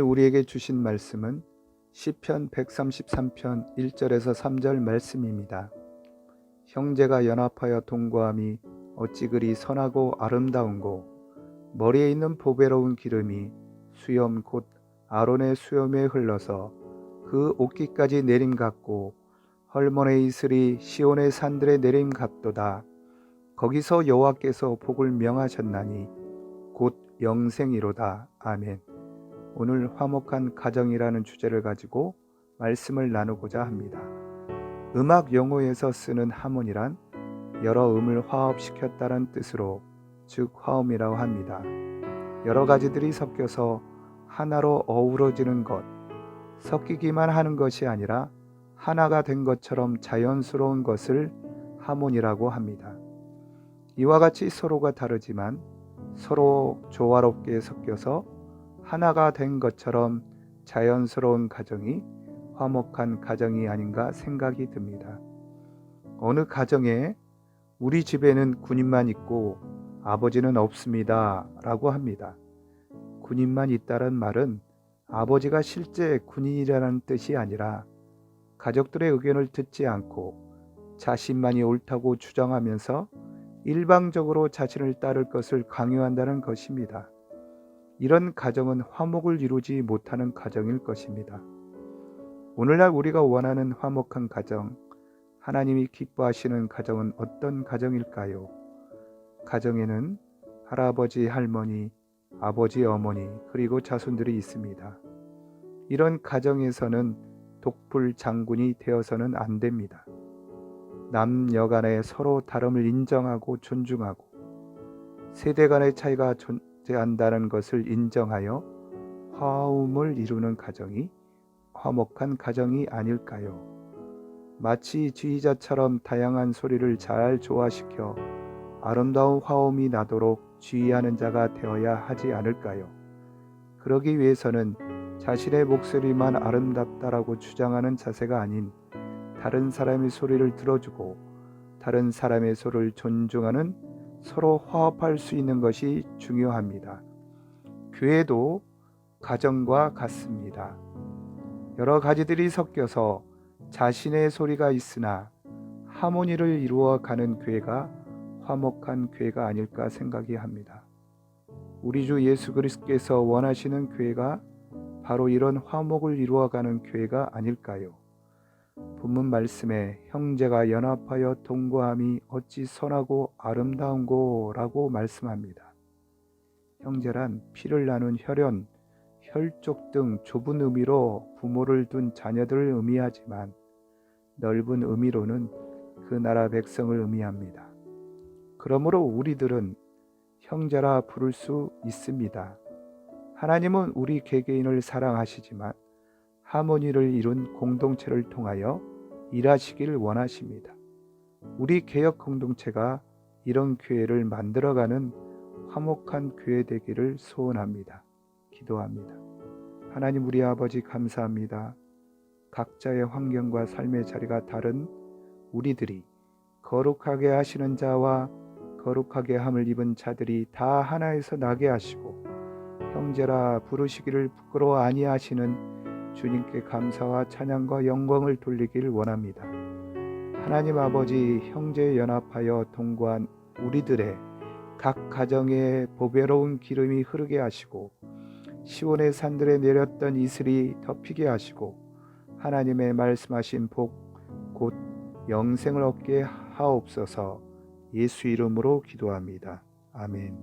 우리에게 주신 말씀은 시편 133편 1절에서 3절 말씀입니다. 형제가 연합하여 동거함이 어찌 그리 선하고 아름다운고 머리에 있는 보배로운 기름이 수염 곧 아론의 수염에 흘러서 그 옷깃까지 내림 같고 헐몬의 이슬이 시온의 산들에 내림 같도다. 거기서 여호와께서 복을 명하셨나니 곧 영생이로다. 아멘. 오늘 화목한 가정이라는 주제를 가지고 말씀을 나누고자 합니다. 음악 용어에서 쓰는 하모니란 여러 음을 화합시켰다는 뜻으로 즉 화음이라고 합니다. 여러 가지들이 섞여서 하나로 어우러지는 것, 섞이기만 하는 것이 아니라 하나가 된 것처럼 자연스러운 것을 하모니라고 합니다. 이와 같이 서로가 다르지만 서로 조화롭게 섞여서 하나가 된 것처럼 자연스러운 가정이 화목한 가정이 아닌가 생각이 듭니다. 어느 가정에 우리 집에는 군인만 있고 아버지는 없습니다. 라고 합니다. 군인만 있다는 말은 아버지가 실제 군인이라는 뜻이 아니라 가족들의 의견을 듣지 않고 자신만이 옳다고 주장하면서 일방적으로 자신을 따를 것을 강요한다는 것입니다. 이런 가정은 화목을 이루지 못하는 가정일 것입니다. 오늘날 우리가 원하는 화목한 가정, 하나님이 기뻐하시는 가정은 어떤 가정일까요? 가정에는 할아버지, 할머니, 아버지, 어머니, 그리고 자손들이 있습니다. 이런 가정에서는 독불 장군이 되어서는 안 됩니다. 남녀 간에 서로 다름을 인정하고 존중하고 세대 간의 차이가 존 재한다는 것을 인정하여 화음을 이루는 가정이 화목한 가정이 아닐까요? 마치 지휘자처럼 다양한 소리를 잘 조화시켜 아름다운 화음이 나도록 지휘하는 자가 되어야 하지 않을까요? 그러기 위해서는 자신의 목소리만 아름답다라고 주장하는 자세가 아닌 다른 사람의 소리를 들어주고 다른 사람의 소리를 존중하는 서로 화합할 수 있는 것이 중요합니다. 교회도 가정과 같습니다. 여러 가지들이 섞여서 자신의 소리가 있으나 하모니를 이루어 가는 교회가 화목한 교회가 아닐까 생각이 합니다. 우리 주 예수 그리스도께서 원하시는 교회가 바로 이런 화목을 이루어가는 교회가 아닐까요? 본문 말씀에 형제가 연합하여 동거함이 어찌 선하고 아름다운고라고 말씀합니다. 형제란 피를 나눈 혈연, 혈족 등 좁은 의미로 부모를 둔 자녀들을 의미하지만 넓은 의미로는 그 나라 백성을 의미합니다. 그러므로 우리들은 형제라 부를 수 있습니다. 하나님은 우리 개개인을 사랑하시지만 하모니를 이룬 공동체를 통하여 일하시길 원하십니다. 우리 개혁 공동체가 이런 교회를 만들어가는 화목한 교회 되기를 소원합니다. 기도합니다. 하나님 우리 아버지 감사합니다. 각자의 환경과 삶의 자리가 다른 우리들이 거룩하게 하시는 자와 거룩하게 함을 입은 자들이 다 하나에서 나게 하시고 형제라 부르시기를 부끄러워 아니하시는 주님께 감사와 찬양과 영광을 돌리길 원합니다. 하나님 아버지 형제 연합하여 동거한 우리들의 각 가정에 보배로운 기름이 흐르게 하시고 시온의 산들에 내렸던 이슬이 덮이게 하시고 하나님의 말씀하신 복 곧 영생을 얻게 하옵소서 예수 이름으로 기도합니다. 아멘.